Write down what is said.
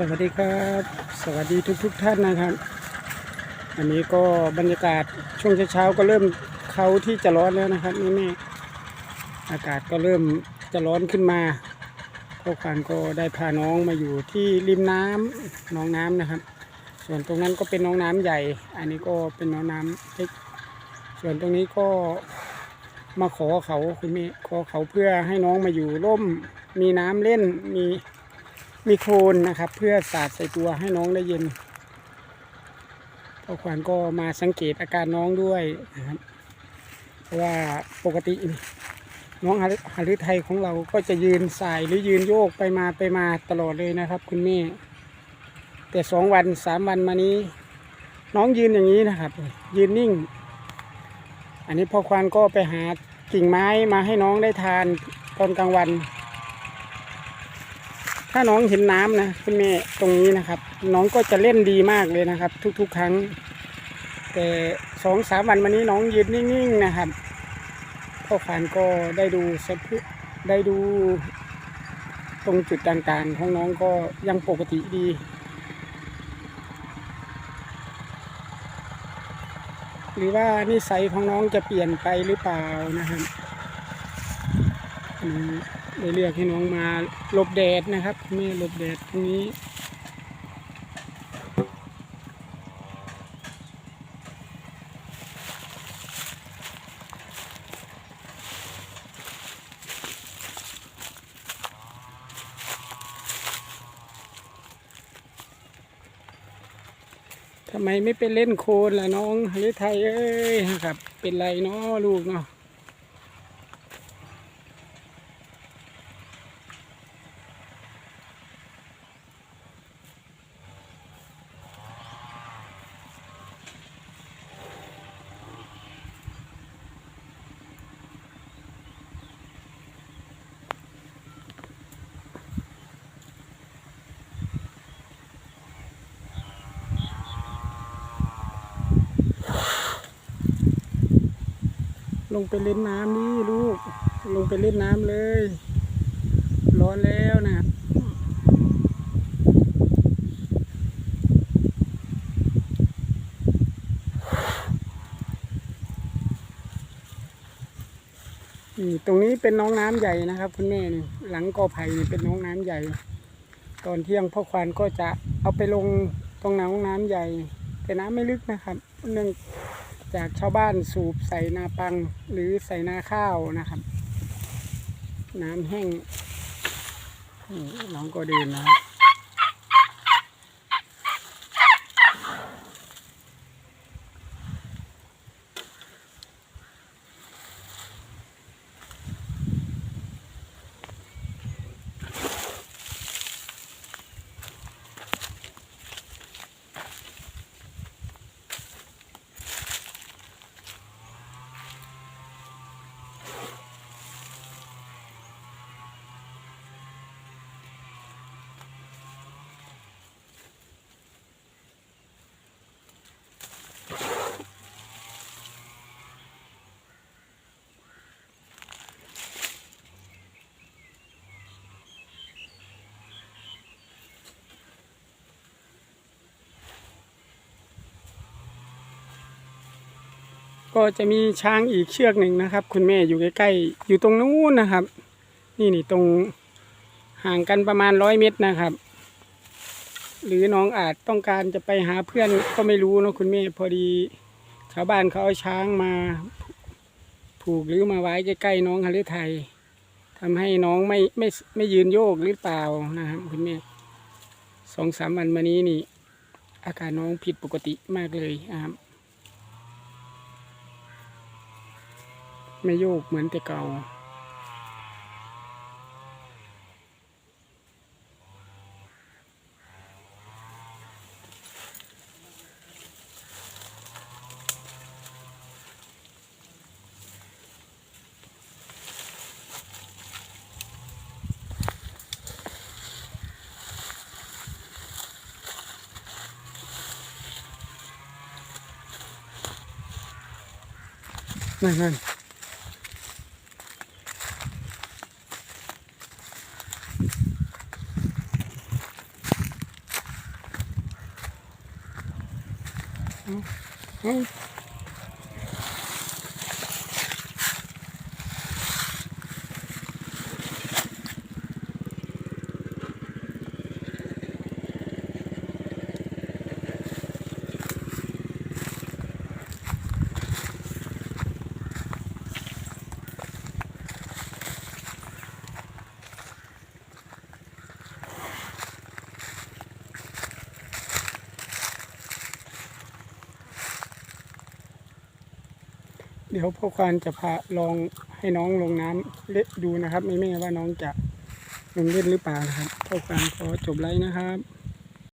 สวัสดีครับ สวัสดีทุกทุกๆท่านนะครับ อันนี้ก็บรรยากาศช่วงเช้าๆก็เริ่มเขาที่จะร้อนแล้วนะครับนี่แม่อากาศก็เริ่มจะร้อนขึ้นมาพ่อควานก็ได้พาน้องมาอยู่ที่ริมน้ำหนองน้ำนะครับ ส่วนตรงนั้นก็เป็นหน้องน้ำใหญ่ อันนี้ก็เป็นหน้องน้ำเล็กส่วนตรงนี้ก็มาขอเขาคุณแม่ขอเขาเพื่อให้น้องมาอยู่ร่มมีน้ำเล่นมี มีโคลนนะครับ เพื่อสาดใส่ตัวให้น้องได้เย็นพ่อขวัญก็มาสังเกตอาการน้องด้วยนะครับเพราะว่าปกตินี่น้องหฤทัยของเราก็จะยืนสายหรือยืนโยกไปมาไปมาตลอดเลยนะครับ คุณแม่ แต่สองวันสามวันมานี้ น้องยืนอย่างนี้นะครับ ยืนนิ่ง อันนี้พ่อควานก็ไปหากิ่งไม้มาให้น้องได้ทานตอนกลางวัน ถ้าน้องเห็นน้ำนะคุณแม่ตรงนี้นะครับ น้องก็จะเล่นดีมากเลยนะครับ ทุกๆ ครั้ง แต่สองสามวันมานี้น้องยืนนิ่งๆนะครับพ่อขานก็ได้ดูสภาพได้ดูตรงจุดต่างๆ ของน้องก็ยังปกติดีหรือว่านิสัยของน้องจะเปลี่ยนไปหรือเปล่านะครับ ได้เลือกให้น้องมาหลบแดดนะครับแม่หลบแดดตรงนี้ทำไมไม่ไปเล่นโคลนล่ะน้องหรือไทยเอ้ยครับ เป็นไรเนาะลูกเนาะ ลงไปเล่นน้ำนี่ลูก ลงไปเล่นน้ำเลย ร้อนแล้วนะนี่ตรงนี้เป็นน้องน้ำใหญ่นะครับ คุณแม่นี่หลังกอไผ่เป็นน้องน้ำใหญ่ ตอนเที่ยงพ่อควานก็จะเอาไปลงตรงน้องน้ำใหญ่ แต่น้ำไม่ลึกนะครับเนื่อง จากชาวบ้านสูบใส่นาปังหรือใส่นาข้าวนะครับ น้ำแห้งนี่น้องก็เดินนะครับ ก็จะมีช้างอีกเชือกหนึ่งนะครับ คุณแม่อยู่ใกล้ๆอยู่ตรงนู้นนะครับ นี่นี่ตรงห่างกันประมาณร้อยเมตรนะครับ หรือน้องอาจต้องการจะไปหาเพื่อนก็ไม่รู้นะคุณแม่พอดีชาวบ้านเขาเอาช้างมาผูกหรือมาไว้ใกล้ๆน้องฮารุไทยทำให้น้องไม่ไม่ไม่ยืนโยกหรือเปล่านะครับคุณแม่สองสามวันมานี้นี่ อาการน้องผิดปกติมากเลยนะครับ ไม่โยกเหมือนแต่เก่า นั่นนั่น เเดี๋ยวพ่อควานจะพาลองให้น้องลงน้ำเล่นดูนะครับไม่แม่ว่าน้องจะลงเล่นหรือเปล่านะครับพ่อควานขอจบไลฟ์นะครับ